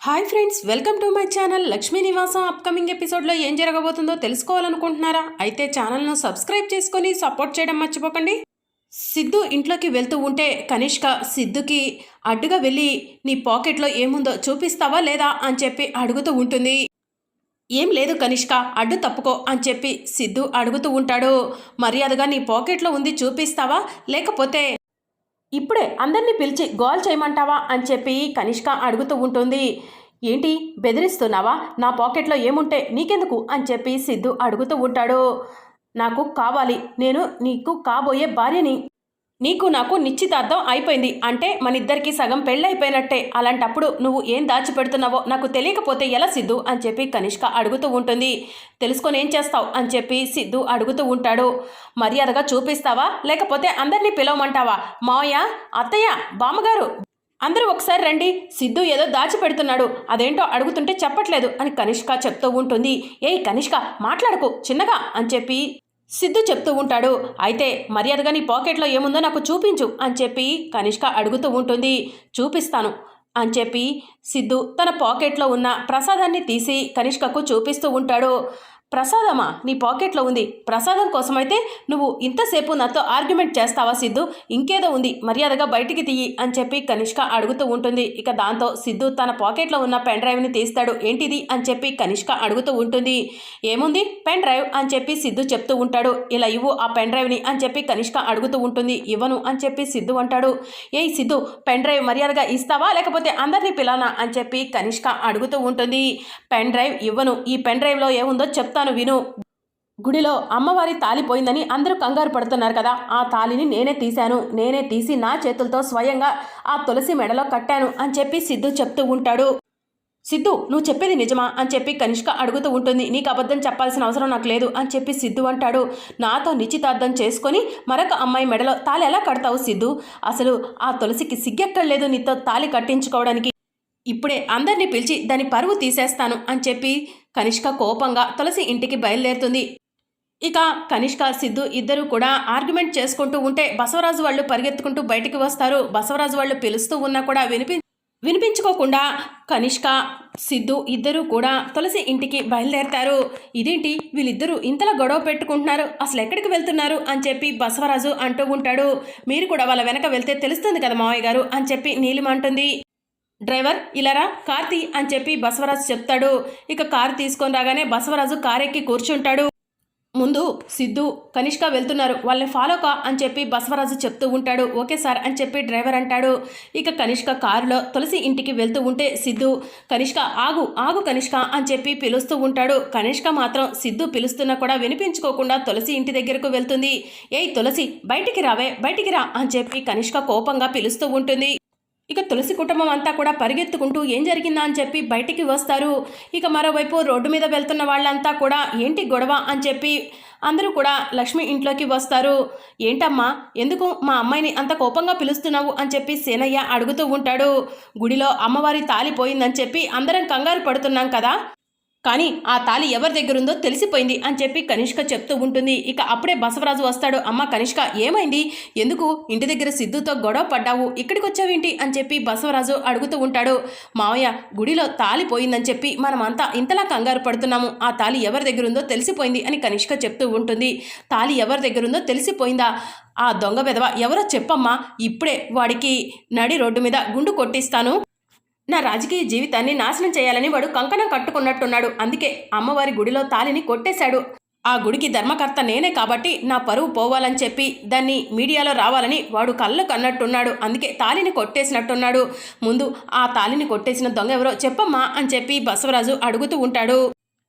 Hi friends welcome to my channel Lakshmi Nivasam upcoming ఎపిసోడ్లో ఏం జరగబోతుందో తెలుసుకోవాలనుకుంటున్నారా? అయితే ఛానల్ను సబ్స్క్రైబ్ చేసుకొని సపోర్ట్ చేయడం మర్చిపోకండి. సిద్ధు ఇంట్లోకి వెళ్తూ ఉంటే కనిష్క సిద్ధుకి అడ్డుగా వెళ్ళి నీ పాకెట్లో ఏముందో చూపిస్తావా లేదా? అని చెప్పి అడుగుతూ ఉంటుంది. ఏం లేదు కనిష్క అడ్డు తప్పుకో అని చెప్పి సిద్ధు అడుగుతూ ఉంటాడు. మర్యాదగా నీ పాకెట్లో ఉంది చూపిస్తావా? లేకపోతే ఇప్పుడే అందరినీ పిలిచి గోల్ చేయమంటావా అని చెప్పి కనిష్క అడుగుతూ ఉంటుంది. ఏంటి? బెదిరిస్తున్నావా? నా పాకెట్లో ఏముంటే నీకెందుకు? అని చెప్పి సిద్ధు అడుగుతూ ఉంటాడు. నాకు కావాలి. నేను నీకు కాబోయే భార్యని. నీకు నాకు నిశ్చితార్థం అయిపోయింది. అంటే మన ఇద్దరికి సగం పెళ్ళైపోయినట్టే. అలాంటప్పుడు నువ్వు ఏం దాచిపెడుతున్నావో నాకు తెలియకపోతే ఎలా సిద్ధు? అని చెప్పి కనిష్క అడుగుతూ ఉంటుంది. తెలుసుకొని ఏం చేస్తావు? అని చెప్పి సిద్ధు అడుగుతూ ఉంటాడు. మర్యాదగా చూపిస్తావా? లేకపోతే అందరినీ పిలవమంటావా? మావయ్య అత్తయ్య బామ్మగారు అందరూ ఒకసారి రండి. సిద్ధు ఏదో దాచిపెడుతున్నాడు. అదేంటో అడుగుతుంటే చెప్పట్లేదు అని కనిష్క చెప్తూ ఉంటుంది. ఏయ్ కనిష్క మాట్లాడకు చిన్నగా అని చెప్పి సిద్ధు చెప్తూ ఉంటాడు అయితే మర్యాదగా నీ పాకెట్లో ఏముందో నాకు చూపించు అని చెప్పి కనిష్క అడుగుతూ ఉంటుంది. చూపిస్తాను అని చెప్పి సిద్ధు తన పాకెట్లో ఉన్న ప్రసాదాన్ని తీసి కనిష్కకు చూపిస్తూ ఉంటాడు. ప్రసాదమా? నీ పాకెట్లో ఉంది. ప్రసాదం కోసమైతే నువ్వు ఇంతసేపు నాతో ఆర్గ్యుమెంట్ చేస్తావా సిద్ధు? ఇంకేదో ఉంది. మర్యాదగా బయటికి తీయి అని చెప్పి కనిష్క అడుగుతూ ఉంటుంది. ఇక దాంతో సిద్ధు తన పాకెట్లో ఉన్న పెన్ డ్రైవ్ని తీస్తాడు. ఏంటిది? అని చెప్పి కనిష్క అడుగుతూ ఉంటుంది. ఏముంది? పెన్ డ్రైవ్ అని చెప్పి సిద్ధు చెప్తూ ఉంటాడు. ఇలా ఇవ్వు ఆ పెన్ డ్రైవ్ని అని చెప్పి కనిష్క అడుగుతూ ఉంటుంది. ఇవ్వను అని చెప్పి సిద్ధు అంటాడు. ఏయ్ సిద్ధు పెన్ డ్రైవ్ మర్యాదగా ఇస్తావా? లేకపోతే అందరినీ పిలానా? అని చెప్పి కనిష్క అడుగుతూ ఉంటుంది. పెన్ డ్రైవ్ ఇవ్వను. ఈ పెన్ డ్రైవ్లో ఏముందో చెప్తాను విను. గుడిలో అమ్మవారి తాలి పోయిందని అందరూ కంగారు పడుతున్నారు కదా. ఆ తాలిని నేనే తీశాను. నేనే తీసి నా చేతులతో స్వయంగా ఆ తులసి మెడలో కట్టాను అని చెప్పి సిద్ధు చెప్తూ ఉంటాడు. సిద్ధు నువ్వు చెప్పేది నిజమా? అని చెప్పి కనిష్క అడుగుతూ ఉంటుంది. నీకు అబద్ధం చెప్పాల్సిన అవసరం నాకు లేదు అని చెప్పి సిద్ధు అంటాడు. నాతో నిశ్చితార్థం చేసుకొని మరొక అమ్మాయి మెడలో తాలి ఎలా కడతావు సిద్ధు? అసలు ఆ తులసికి సిగ్గెక్కర్లేదు నీతో తాలి కట్టించుకోవడానికి. ఇప్పుడే అందరినీ పిలిచి దాని పరువు తీసేస్తాను అని చెప్పి కనిష్క కోపంగా తులసి ఇంటికి బయలుదేరుతుంది. ఇక కనిష్క సిద్ధు ఇద్దరు కూడా ఆర్గ్యుమెంట్ చేసుకుంటూ ఉంటే బసవరాజు వాళ్ళు పరిగెత్తుకుంటూ బయటికి వస్తారు. బసవరాజు వాళ్ళు పిలుస్తూ ఉన్నా కూడా వినిపి వినిపించుకోకుండా కనిష్క సిద్ధు ఇద్దరూ కూడా తులసి ఇంటికి బయలుదేరతారు. ఇదేంటి? వీళ్ళిద్దరూ ఇంతలా గొడవ పెట్టుకుంటున్నారు. అసలు ఎక్కడికి వెళ్తున్నారు? అని చెప్పి బసవరాజు అంటూ ఉంటాడు. మీరు కూడా వాళ్ళ వెనక వెళ్తే తెలుస్తుంది కదా మావయ్య గారు అని చెప్పి నీలిమంటుంది. డ్రైవర్ ఇలారా? కార్తీ అని చెప్పి బసవరాజు చెప్తాడు. ఇక కారు తీసుకొని రాగానే బసవరాజు కారెక్కి కూర్చుంటాడు. ముందు సిద్ధు కనిష్క వెళ్తున్నారు. వాళ్ళని ఫాలో కా అని చెప్పి బసవరాజు చెప్తూ ఉంటాడు. ఓకే సార్ అని చెప్పి డ్రైవర్ అంటాడు. ఇక కనిష్క కారులో తులసి ఇంటికి వెళ్తూ ఉంటే సిద్ధు కనిష్క ఆగు ఆగు కనిష్క అని చెప్పి పిలుస్తూ ఉంటాడు. కనిష్క మాత్రం సిద్ధు పిలుస్తున్నా కూడా వినిపించుకోకుండా తులసి ఇంటి దగ్గరకు వెళ్తుంది. ఏయ్ తులసి బయటికి రావే బయటికి రా అని చెప్పి కనిష్క కోపంగా పిలుస్తూ ఉంటుంది. ఇక తులసి కుటుంబం అంతా కూడా పరిగెత్తుకుంటూ ఏం జరిగిందా అని చెప్పి బయటికి వస్తారు. ఇక మరోవైపు రోడ్డు మీద వెళ్తున్న వాళ్ళంతా కూడా ఏంటి గొడవ అని చెప్పి అందరూ కూడా లక్ష్మి ఇంట్లోకి వస్తారు. ఏంటమ్మా ఎందుకు మా అమ్మాయిని అంత కోపంగా పిలుస్తున్నావు అని చెప్పి సేనయ్య అడుగుతూ ఉంటాడు. గుడిలో అమ్మవారి తాలిపోయిందని చెప్పి అందరం కంగారు పడుతున్నాం కదా. కానీ ఆ తాలి ఎవరి దగ్గరుందో తెలిసిపోయింది అని చెప్పి కనిష్క చెప్తూ ఉంటుంది. ఇక అప్పుడే బసవరాజు వస్తాడు. అమ్మ కనిష్క ఏమైంది? ఎందుకు? ఇంటి దగ్గర సిద్ధుతో గొడవ పడ్డావు. ఇక్కడికి వచ్చావేంటి అని చెప్పి బసవరాజు అడుగుతూ ఉంటాడు. మావయ్య గుడిలో తాలి పోయిందని చెప్పి మనమంతా ఇంతలా కంగారు పడుతున్నాము. ఆ తాలి ఎవరి దగ్గరుందో తెలిసిపోయింది అని కనిష్క చెప్తూ ఉంటుంది. తాలి ఎవరి దగ్గరుందో తెలిసిపోయిందా? ఆ దొంగ విధవ ఎవరో చెప్పమ్మా. ఇప్పుడే వాడికి నడి రోడ్డు మీద గుండు కొట్టిస్తాను. నా రాజకీయ జీవితాన్ని నాశనం చేయాలని వాడు కంకణం కట్టుకున్నట్టున్నాడు. అందుకే అమ్మవారి గుడిలో తాలిని కొట్టేశాడు. ఆ గుడికి ధర్మకర్త నేనే కాబట్టి నా పరువు పోవాలని చెప్పి దాన్ని మీడియాలో రావాలని వాడు కళ్ళు కన్నట్టున్నాడు. అందుకే తాలిని కొట్టేసినట్టున్నాడు. ముందు ఆ తాలిని కొట్టేసిన దొంగ ఎవరో చెప్పమ్మా అని చెప్పి బసవరాజు అడుగుతూ ఉంటాడు.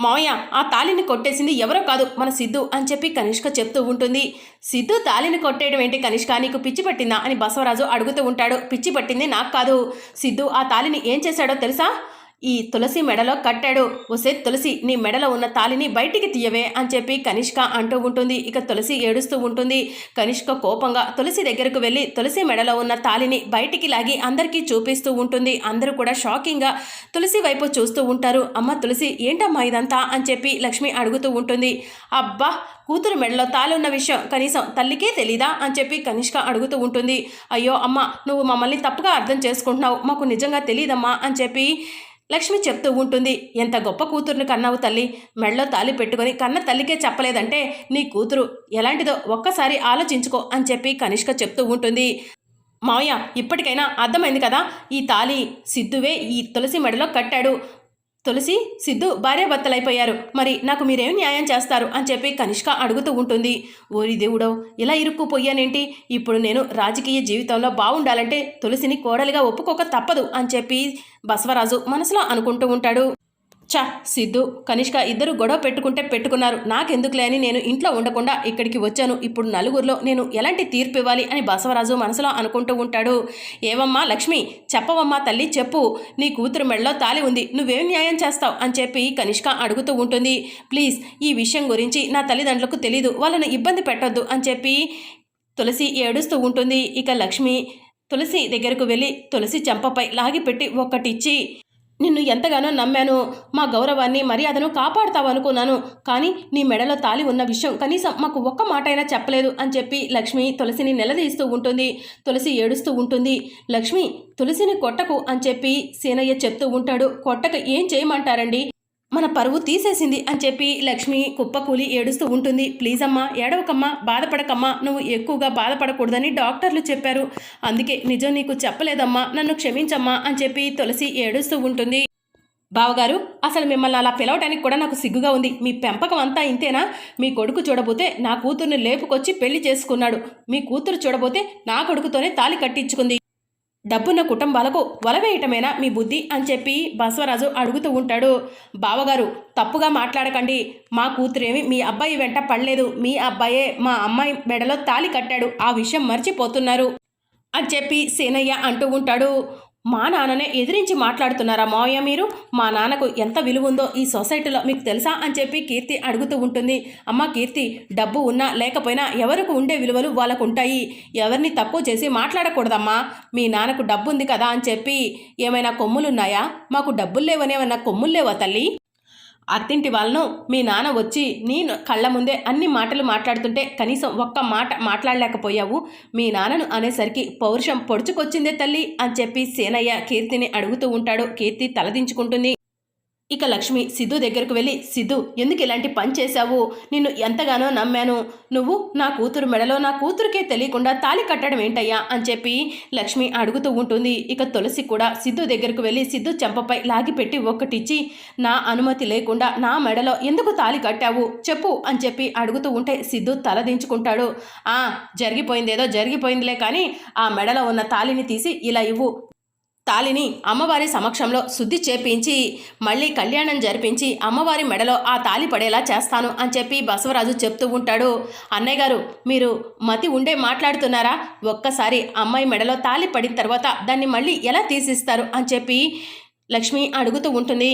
మావయ్య ఆ తాలిని కొట్టేసింది ఎవరో కాదు మన సిద్ధు అని చెప్పి కనిష్క చెప్తూ ఉంటుంది. సిద్ధు తాలిని కొట్టేయడం ఏంటి కనిష్క? నీకు పిచ్చి పట్టిందా? అని బసవరాజు అడుగుతూ ఉంటాడు. పిచ్చి పట్టింది నాకు కాదు. సిద్ధు ఆ తాలిని ఏం చేశాడో తెలుసా? ఈ తులసి మెడలో కట్టాడు. ఒసే తులసి నీ మెడలో ఉన్న తాలిని బయటికి తీయవే అని చెప్పి కనిష్క అంటూ ఉంటుంది. ఇక తులసి ఏడుస్తూ ఉంటుంది. కనిష్క కోపంగా తులసి దగ్గరకు వెళ్ళి తులసి మెడలో ఉన్న తాలిని బయటికి లాగి అందరికీ చూపిస్తూ ఉంటుంది. అందరూ కూడా షాకింగ్గా తులసి వైపు చూస్తూ ఉంటారు. అమ్మ తులసి ఏంటమ్మా ఇదంతా అని చెప్పి లక్ష్మి అడుగుతూ ఉంటుంది. అబ్బా కూతురు మెడలో తాలున్న విషయం కనీసం తల్లికే తెలీదా అని చెప్పి కనిష్క అడుగుతూ ఉంటుంది. అయ్యో అమ్మ నువ్వు మమ్మల్ని తప్పుగా అర్థం చేసుకుంటున్నావు. మాకు నిజంగా తెలియదమ్మా అని చెప్పి లక్ష్మి చెప్తూ ఉంటుంది ఎంత గొప్ప కూతుర్ని కన్నావు తల్లి. మెడలో తాలి పెట్టుకొని కన్న తల్లికే చెప్పలేదంటే నీ కూతురు ఎలాంటిదో ఒక్కసారి ఆలోచించుకో అని చెప్పి కనిష్క చెప్తూ ఉంటుంది. మావయ్య ఇప్పటికైనా అర్థమైంది కదా? ఈ తాలి సిద్ధువే ఈ తులసి మెడలో కట్టాడు. తులసి సిద్ధు భార్యాభర్తలైపోయారు మరి నాకు మీరేం న్యాయం చేస్తారు? అని చెప్పి కనిష్క అడుగుతూ ఉంటుంది. ఓరి దేవుడో ఇలా ఇరుక్కుపోయానేంటి ఇప్పుడు నేను రాజకీయ జీవితంలో బాగుండాలంటే తులసిని కోడలిగా ఒప్పుకోక తప్పదు అని చెప్పి బసవరాజు మనసులో అనుకుంటూ ఉంటాడు. చా సిద్ధు కనిష్క ఇద్దరు గొడవ పెట్టుకుంటే పెట్టుకున్నారు. నాకెందుకులే అని నేను ఇంట్లో ఉండకుండా ఇక్కడికి వచ్చాను. ఇప్పుడు నలుగురిలో నేను ఎలాంటి తీర్పు ఇవ్వాలి అని బసవరాజు మనసులో అనుకుంటూ ఉంటాడు. ఏవమ్మా లక్ష్మి చెప్పవమ్మా తల్లి చెప్పు. నీ కూతురు మెడలో తాలి ఉంది. నువ్వేం న్యాయం చేస్తావు? అని చెప్పి కనిష్క అడుగుతూ ఉంటుంది. ప్లీజ్ ఈ విషయం గురించి నా తల్లిదండ్రులకు తెలీదు. వాళ్ళను ఇబ్బంది పెట్టొద్దు అని చెప్పి తులసి ఏడుస్తూ ఉంటుంది. ఇక లక్ష్మి తులసి దగ్గరకు వెళ్ళి తులసి చెంపపై లాగిపెట్టి ఒక్కటిచ్చి నిన్ను ఎంతగానో నమ్మాను మా గౌరవాన్ని మర్యాదను కాపాడుతావనుకున్నాను కానీ నీ మెడలో తాలి ఉన్న విషయం కనీసం మాకు ఒక్క మాట అయినా చెప్పలేదు అని చెప్పి లక్ష్మి తులసిని నిలదీస్తూ ఉంటుంది. తులసి ఏడుస్తూ ఉంటుంది. లక్ష్మి తులసిని కొట్టకు అని చెప్పి సీనయ్య చెప్తూ ఉంటాడు. కొట్టక ఏం చేయమంటారండి? మన పరువు తీసేసింది అని చెప్పి లక్ష్మి కుప్పకూలి ఏడుస్తూ ఉంటుంది. ప్లీజ్ అమ్మా ఏడవకమ్మా బాధపడకమ్మా నువ్వు ఎక్కువగా బాధపడకూడదని డాక్టర్లు చెప్పారు. అందుకే నిజం నీకు చెప్పలేదమ్మా నన్ను క్షమించమ్మా అని చెప్పి తులసి ఏడుస్తూ ఉంటుంది. బావగారు అసలు మిమ్మల్ని అలా పిలవటానికి కూడా నాకు సిగ్గుగా ఉంది. మీ పెంపకం అంతా ఇంతేనా? మీ కొడుకు చూడబోతే నా కూతుర్ని లేపుకొచ్చి పెళ్ళి చేసుకున్నాడు. మీ కూతురు చూడబోతే నా కొడుకుతోనే తాలి కట్టించుకుంది. డబ్బున్న కుటుంబాలకు వలవేయటమేనా మీ బుద్ధి అని చెప్పి బసవరాజు అడుగుతూ ఉంటాడు. బావగారు తప్పుగా మాట్లాడకండి. మా కూతురేమి మీ అబ్బాయి వెంట పడలేదు. మీ అబ్బాయే మా అమ్మాయి మెడలో తాలి కట్టాడు. ఆ విషయం మర్చిపోతున్నారు అని చెప్పి సేనయ్య అంటూ ఉంటాడు. మా నాన్ననే ఎదిరించి మాట్లాడుతున్నారా మావయ్య మీరు? మా నాన్నకు ఎంత విలువ ఉందో ఈ సొసైటీలో మీకు తెలుసా అని చెప్పి కీర్తి అడుగుతూ ఉంటుంది. అమ్మ కీర్తి డబ్బు ఉన్నా లేకపోయినా ఎవరికి ఉండే విలువలు వాళ్ళకు ఉంటాయి ఎవరిని తక్కువ చేసి మాట్లాడకూడదమ్మా. మీ నాన్నకు డబ్బు ఉంది కదా అని చెప్పి ఏమైనా కొమ్ములున్నాయా? మాకు డబ్బులు లేవని ఏమైనా కొమ్ములు లేవా తల్లి? అత్తింటి వాళ్ళను మీ నాన్న వచ్చి నీ కళ్ళ ముందే అన్ని మాటలు మాట్లాడుతుంటే కనీసం ఒక్క మాట మాట్లాడలేకపోయావు. మీ నాన్నను అనేసరికి పౌరుషం పొడుచుకొచ్చిందే తల్లి అని చెప్పి సేనయ్య కీర్తిని అడుగుతూ ఉంటాడు. కీర్తి తలదించుకుంటుంది. ఇక లక్ష్మి సిద్ధు దగ్గరకు వెళ్ళి సిద్ధు ఎందుకు ఇలాంటి పని చేశావు? నిన్ను ఎంతగానో నమ్మాను. నువ్వు నా కూతురు మెడలో నా కూతురుకే తెలియకుండా తాలి కట్టడం ఏంటయ్యా? అని చెప్పి లక్ష్మి అడుగుతూ ఉంటుంది. ఇక తులసి కూడా సిద్ధు దగ్గరకు వెళ్ళి సిద్ధు చెంపపై లాగిపెట్టి ఒక్కటిచ్చి నా అనుమతి లేకుండా నా మెడలో ఎందుకు తాలి కట్టావు? చెప్పు అని చెప్పి అడుగుతూ ఉంటే సిద్ధు తలదించుకుంటాడు ఆ జరిగిపోయిందేదో జరిగిపోయిందిలే కానీ ఆ మెడలో ఉన్న తాలిని తీసి ఇలా ఇవ్వు. తాలిని అమ్మవారి సమక్షంలో శుద్ధి చేపించి మళ్ళీ కళ్యాణం జరిపించి అమ్మవారి మెడలో ఆ తాలి పడేలా చేస్తాను అని చెప్పి బసవరాజు చెప్తూ ఉంటాడు. అన్నయ్య గారు మీరు మతి ఉండే మాట్లాడుతున్నారా? ఒక్కసారి అమ్మాయి మెడలో తాలి పడిన తర్వాత దాన్ని మళ్ళీ ఎలా తీసిస్తారు? అని చెప్పి లక్ష్మి అడుగుతూ ఉంటుంది.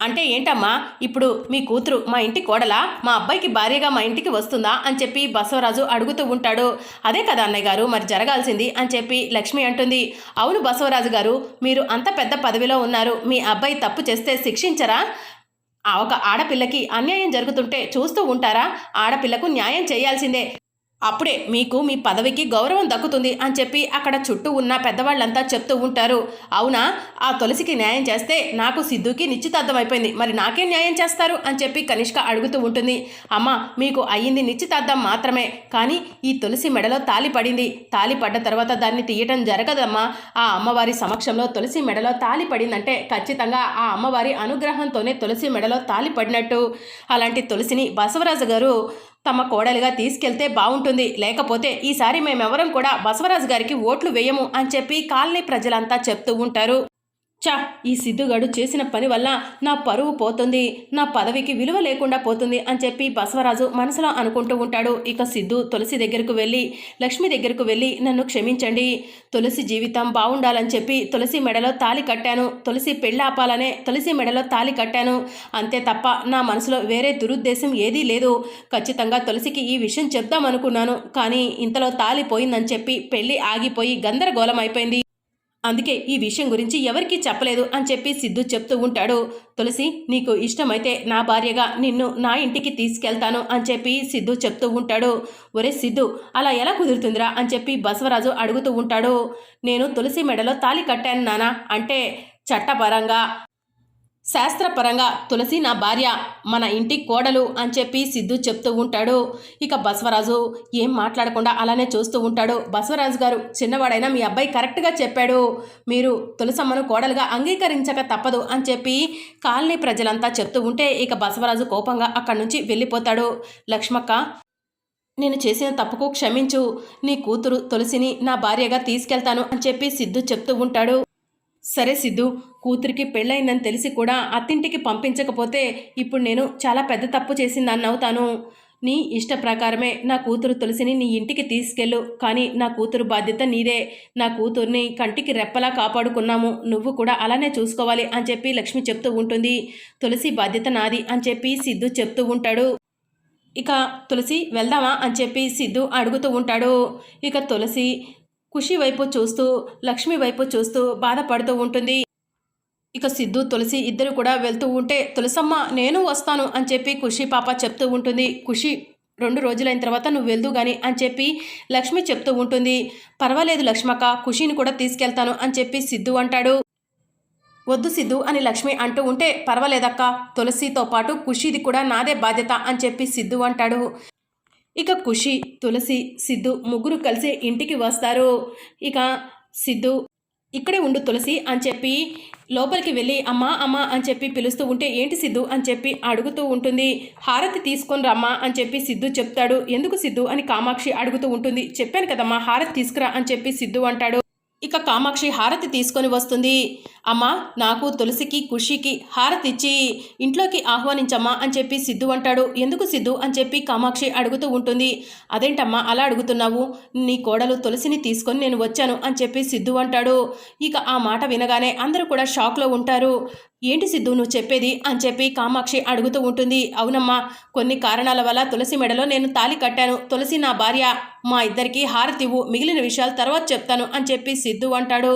అంటే ఏంటమ్మా? ఇప్పుడు మీ కూతురు మా ఇంటి కోడలా? మా అబ్బాయికి భార్యగా మా ఇంటికి వస్తుందా? అని చెప్పి బసవరాజు అడుగుతూ ఉంటాడు. అదే కదా అన్నయ్య గారు మరి జరగాల్సింది అని చెప్పి లక్ష్మి అంటుంది. అవును బసవరాజు గారు మీరు అంత పెద్ద పదవిలో ఉన్నారు. మీ అబ్బాయి తప్పు చేస్తే శిక్షించరా? ఆ ఒక ఆడపిల్లకి అన్యాయం జరుగుతుంటే చూస్తూ ఉంటారా? ఆడపిల్లకు న్యాయం చేయాల్సిందే. అప్పుడే మీకు మీ పదవికి గౌరవం దక్కుతుంది అని చెప్పి అక్కడ చుట్టూ ఉన్న పెద్దవాళ్ళంతా చెప్తూ ఉంటారు. అవునా? ఆ తులసికి న్యాయం చేస్తే నాకు సిద్ధుకి నిశ్చితార్థం అయిపోయింది మరి నాకేం న్యాయం చేస్తారు? అని చెప్పి కనిష్క అడుగుతూ ఉంటుంది. అమ్మ మీకు అయ్యింది నిశ్చితార్థం మాత్రమే. కానీ ఈ తులసి మెడలో తాలి పడింది. తాలి పడ్డ తర్వాత దాన్ని తీయటం జరగదమ్మా. ఆ అమ్మవారి సమక్షంలో తులసి మెడలో తాలి పడిందంటే ఖచ్చితంగా ఆ అమ్మవారి అనుగ్రహంతోనే తులసి మెడలో తాలి పడినట్టు. అలాంటి తులసిని బసవరాజు గారు తమ కోడలుగా తీసుకెళ్తే బాగుంటుంది లేకపోతే ఈసారి మేమెవరం కూడా బసవరాజు గారికి ఓట్లు వేయము అని చెప్పి కాలనీ ప్రజలంతా చెప్తూ ఉంటారు. చా ఈ సిద్ధుగాడు చేసిన పని వల్ల నా పరువు పోతుంది నా పదవికి విలువ లేకుండా పోతుంది అని చెప్పి బసవరాజు మనసులో అనుకుంటూ ఉంటాడు. ఇక సిద్ధు తులసి దగ్గరకు వెళ్ళి లక్ష్మి దగ్గరకు వెళ్ళి నన్ను క్షమించండి. తులసి జీవితం బాగుండాలని చెప్పి తులసి మెడలో తాలి కట్టాను. తులసి పెళ్ళాపాలనే తులసి మెడలో తాలి కట్టాను. అంతే తప్ప నా మనసులో వేరే దురుద్దేశం ఏదీ లేదు. ఖచ్చితంగా తులసికి ఈ విషయం చెప్దామనుకున్నాను. కానీ ఇంతలో తాలి పోయిందని చెప్పి పెళ్ళి ఆగిపోయి గందరగోళం అయిపోయింది. అందుకే ఈ విషయం గురించి ఎవరికీ చెప్పలేదు అని చెప్పి సిద్ధు చెప్తూ ఉంటాడు. తులసి నీకు ఇష్టమైతే నా భార్యగా నిన్ను నా ఇంటికి తీసుకెళ్తాను అని చెప్పి సిద్ధు చెప్తూ ఉంటాడు. ఒరే సిద్ధు అలా ఎలా కుదురుతుందిరా అని చెప్పి బసవరాజు అడుగుతూ ఉంటాడు. నేను తులసి మెడలో తాలి కట్టాను నానా అంటే చట్టపరంగా శాస్త్రపరంగా తులసి నా భార్య మన ఇంటి కోడలు అని చెప్పి సిద్ధు చెప్తూ ఉంటాడు. ఇక బసవరాజు ఏం మాట్లాడకుండా అలానే చూస్తూ ఉంటాడు. బసవరాజు గారు చిన్నవాడైనా మీ అబ్బాయి కరెక్ట్గా చెప్పాడు. మీరు తులసమ్మను కోడలుగా అంగీకరించక తప్పదు అని చెప్పి కాలనీ ప్రజలంతా చెప్తూ ఉంటే ఇక బసవరాజు కోపంగా అక్కడి నుంచి వెళ్ళిపోతాడు. లక్ష్మక్క నేను చేసిన తప్పుకు క్షమించు. నీ కూతురు తులసిని నా భార్యగా తీసుకెళ్తాను అని చెప్పి సిద్ధు చెప్తూ ఉంటాడు. సరే సిద్ధు కూతురికి పెళ్ళయిందని తెలిసి కూడా అత్తింటికి పంపించకపోతే ఇప్పుడు నేను చాలా పెద్ద తప్పు చేసిందని అవుతాను నీ ఇష్ట ప్రకారమే నా కూతురు తులసిని నీ ఇంటికి తీసుకెళ్ళు. కానీ నా కూతురు బాధ్యత నీదే. నా కూతుర్ని కంటికి రెప్పలా కాపాడుకున్నాము. నువ్వు కూడా అలానే చూసుకోవాలి అని చెప్పి లక్ష్మి చెప్తూ ఉంటుంది. తులసి బాధ్యత నాది అని చెప్పి సిద్ధు చెప్తూ ఉంటాడు. ఇక తులసి వెళ్దామా అని చెప్పి సిద్ధు అడుగుతూ ఉంటాడు. ఇక తులసి ఖుషి వైపు చూస్తూ లక్ష్మి వైపు చూస్తూ బాధపడుతూ ఉంటుంది. ఇక సిద్ధు తులసి ఇద్దరు కూడా వెళ్తూ ఉంటే తులసమ్మ నేను వస్తాను అని చెప్పి ఖుషి పాప చెప్తూ ఉంటుంది. ఖుషి రెండు రోజులైన తర్వాత నువ్వు వెళ్దు గాని అని చెప్పి లక్ష్మి చెప్తూ ఉంటుంది. పర్వాలేదు లక్ష్మక్క ఖుషిని కూడా తీసుకెళ్తాను అని చెప్పి సిద్ధు అంటాడు. వద్దు సిద్ధు అని లక్ష్మి అంటూ ఉంటే పర్వాలేదక్క తులసితో పాటు ఖుషిది కూడా నాదే బాధ్యత అని చెప్పి సిద్ధు అంటాడు. ఇక ఖుషి తులసి సిద్ధు ముగ్గురు కలిసి ఇంటికి వస్తారు. ఇక సిద్ధు ఇక్కడే ఉండు తులసి అని చెప్పి లోపలికి వెళ్ళి అమ్మా అమ్మా అని చెప్పి పిలుస్తూ ఉంటే ఏంటి సిద్ధు అని చెప్పి అడుగుతూ ఉంటుంది. హారతి తీసుకొని రమ్మా అని చెప్పి సిద్ధు చెప్తాడు. ఎందుకు సిద్ధు అని కామాక్షి అడుగుతూ ఉంటుంది. చెప్పాను కదమ్మా హారతి తీసుకురా అని చెప్పి సిద్ధు అంటాడు. ఇక కామాక్షి హారతి తీసుకొని వస్తుంది. అమ్మా నాకు తులసికి ఖుషికి హారతి ఇచ్చి ఇంట్లోకి ఆహ్వానించమ్మా అని చెప్పి సిద్ధు అంటాడు. ఎందుకు సిద్ధు అని చెప్పి కామాక్షి అడుగుతూ ఉంటుంది. అదేంటమ్మా అలా అడుగుతున్నావు? నీ కోడలు తులసిని తీసుకొని నేను వచ్చాను అని చెప్పి సిద్ధు అంటాడు. ఇక ఆ మాట వినగానే అందరూ కూడా షాక్లో ఉంటారు. ఏంటి సిద్ధు నువ్వు చెప్పేది అని చెప్పి కామాక్షి అడుగుతూ ఉంటుంది. అవునమ్మా కొన్ని కారణాల వల్ల తులసి మెడలో నేను తాలి కట్టాను. తులసి నా భార్య మా ఇద్దరికి హారతివ్వు మిగిలిన విషయాలు తర్వాత చెప్తాను అని చెప్పి సిద్ధు అంటాడు.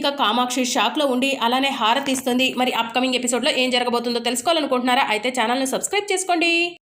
ఇక కామాక్షి షాక్లో ఉండి అలానే హారతి ఇస్తుంది మరి అప్కమింగ్ ఎపిసోడ్లో ఏం జరగబోతుందో తెలుసుకోవాలనుకుంటున్నారా? అయితే ఛానల్ని సబ్స్క్రైబ్ చేసుకోండి.